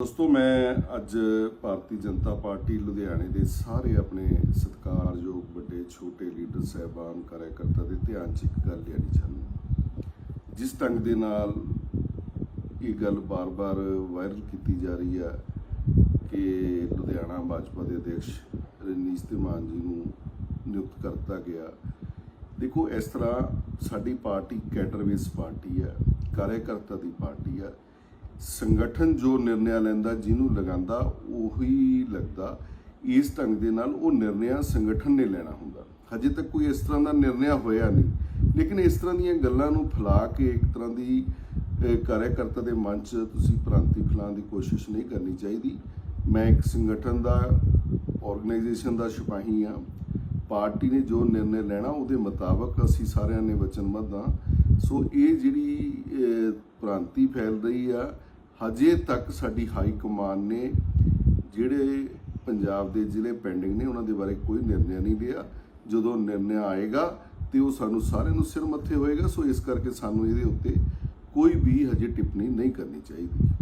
ਦੋਸਤੋ, ਮੈਂ ਅੱਜ ਭਾਰਤੀ ਜਨਤਾ ਪਾਰਟੀ ਲੁਧਿਆਣੇ ਦੇ ਸਾਰੇ ਆਪਣੇ ਸਤਿਕਾਰਯੋਗ ਵੱਡੇ ਛੋਟੇ ਲੀਡਰ ਸਹਿਬਾਨ ਕਾਰਜਕਰਤਾ ਦੇ ਧਿਆਨ 'ਚ ਇੱਕ ਗੱਲ ਲਿਆਣੀ ਚਾਹੁੰਦਾ ਜਿਸ ਢੰਗ ਦੇ ਨਾਲ ਇਹ ਗੱਲ ਬਾਰ-ਬਾਰ ਵਾਇਰਲ ਕੀਤੀ ਜਾ ਰਹੀ ਹੈ ਕਿ ਲੁਧਿਆਣਾ ਭਾਜਪਾ ਦੇ ਅਧਿਕਸ਼ ਰਣਜੀਤ ਸਿੰਘ ਜੀ ਨੂੰ ਨਿਯੁਕਤ ਕਰਤਾ ਗਿਆ। ਦੇਖੋ, ਇਸ ਤਰ੍ਹਾਂ ਸਾਡੀ ਪਾਰਟੀ ਕੈਡਰਵੇਸ ਪਾਰਟੀ ਹੈ ਕਾਰਜਕਰਤਾ ਦੀ ਪਾਰਟੀ ਹੈ ਸੰਗਠਨ ਜੋ ਨਿਰਣਿਆ ਲੈਂਦਾ ਜਿਹਨੂੰ ਲਗਾਉਂਦਾ ਉਹੀ ਲੱਗਦਾ। ਇਸ ਢੰਗ ਦੇ ਨਾਲ ਉਹ ਨਿਰਣਿਆ ਸੰਗਠਨ ਨੇ ਲੈਣਾ ਹੁੰਦਾ। ਹਜੇ ਤੱਕ ਕੋਈ ਇਸ ਤਰ੍ਹਾਂ ਦਾ ਨਿਰਣਿਆ ਹੋਇਆ ਨਹੀਂ। ਲੇਕਿਨ ਇਸ ਤਰ੍ਹਾਂ ਦੀਆਂ ਗੱਲਾਂ ਨੂੰ ਫੈਲਾ ਕੇ ਇੱਕ ਤਰ੍ਹਾਂ ਦੀ ਅਹ, ਕਾਰਜਕਰਤਾ ਦੇ ਮਨ 'ਚ ਤੁਸੀਂ ਭ੍ਰਾਂਤੀ ਫੈਲਾਉਣ ਦੀ ਕੋਸ਼ਿਸ਼ ਨਹੀਂ ਕਰਨੀ ਚਾਹੀਦੀ। ਮੈਂ ਇੱਕ ਸੰਗਠਨ ਦਾ ਆਰਗੇਨਾਈਜੇਸ਼ਨ ਦਾ ਸਿਪਾਹੀ ਹਾਂ। ਪਾਰਟੀ ਨੇ ਜੋ ਨਿਰਣੈ ਲੈਣਾ ਉਹਦੇ ਮੁਤਾਬਕ ਅਸੀਂ ਸਾਰਿਆਂ ਨੇ ਵਚਨਬੱਧ ਹਾਂ। ਸੋ ਇਹ ਜਿਹੜੀ ਅਹ, ਭ੍ਰਾਂਤੀ ਫੈਲ ਰਹੀ ਆ ਹਜੇ ਤੱਕ ਸਾਡੀ ਹਾਈ ਕਮਾਨ ਨੇ ਜਿਹੜੇ ਪੰਜਾਬ ਦੇ ਜ਼ਿਲ੍ਹੇ ਪੈਂਡਿੰਗ ਨੇ ਉਹਨਾਂ ਦੇ ਬਾਰੇ ਕੋਈ ਨਿਰਣੈ ਨਹੀਂ ਲਿਆ। ਜਦੋਂ ਨਿਰਣੈ ਆਏਗਾ ਤੇ ਉਹ ਸਾਨੂੰ ਸਾਰਿਆਂ ਨੂੰ ਸਿਰ ਮੱਥੇ ਹੋਏਗਾ, ਸੋ ਇਸ ਕਰਕੇ ਸਾਨੂੰ ਇਹਦੇ ਉੱਤੇ ਕੋਈ ਵੀ ਹਜੇ ਟਿੱਪਣੀ ਨਹੀਂ ਕਰਨੀ ਚਾਹੀਦੀ।